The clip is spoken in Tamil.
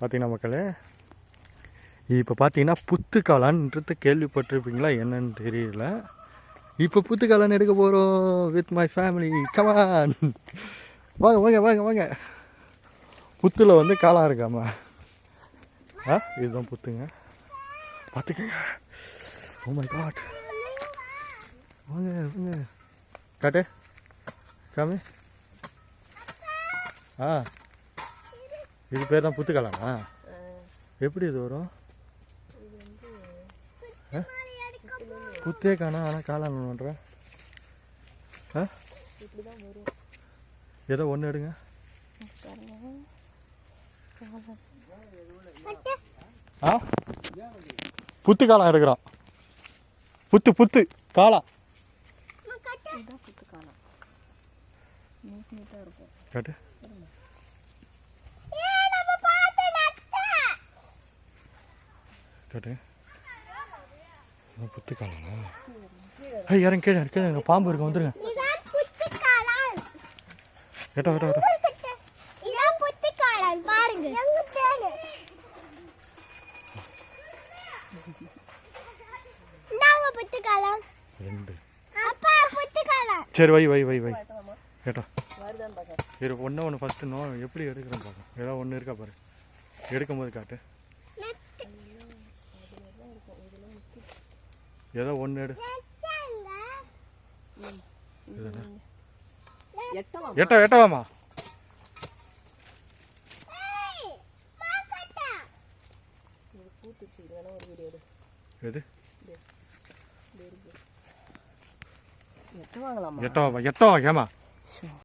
பார்த்தீங்கன்னா மக்களே? இப்போ பார்த்தீங்கன்னா புத்துக்காளான்றது கேள்விப்பட்டிருப்பீங்களா என்னன்னு தெரியல. இப்போ புத்துக்காளான் எடுக்க போகிறோம் வித் மை ஃபேமிலி கமான் வாங்க வாங்க வாங்க வாங்க. புத்தில் வந்து காளான் இருக்காமா ஆ இதுதான் புத்துங்க. பார்த்துக்கங்க ஓ oh மை காட் வாங்க வாங்க. காட்டு. காமி ஆ. இது பேர் தான் புத்துக்காளானா எப்படி இது வரும்? புத்தே காணா ஆனால் காளான் பண்ணுறேன் ஆ? ஏதோ ஒன்று எடுங்க. ஆ? புத்து காளான் எடுக்கிறோம் புத்து புத்து இருக்கும். காட்டு. காட்டு இது புத்து காளானா ஐய் இறங்க கீழே கீழே. பாம்பு இருக்கு வந்துருங்க. கேட்டா கேட்டா கேட்டா சரி வை வை வை வை. கேட்டா இரு ஒன்று ஒன்று ஃபஸ்ட்டு நோ எப்படி எடுக்கிறேன் பார்க்க ஏதாவது ஒன்று இருக்கா பாரு. எடுக்கும் போது காட்டு. ஏதோ ஒன்று எடு. எட்ட எட்டவாமா இது பூத்துச்சு இது வேணா ஒரு வீடியோ எடு. எது? எட்ட வாங்கலாமா? எட்டவா எட்டவா ஏமா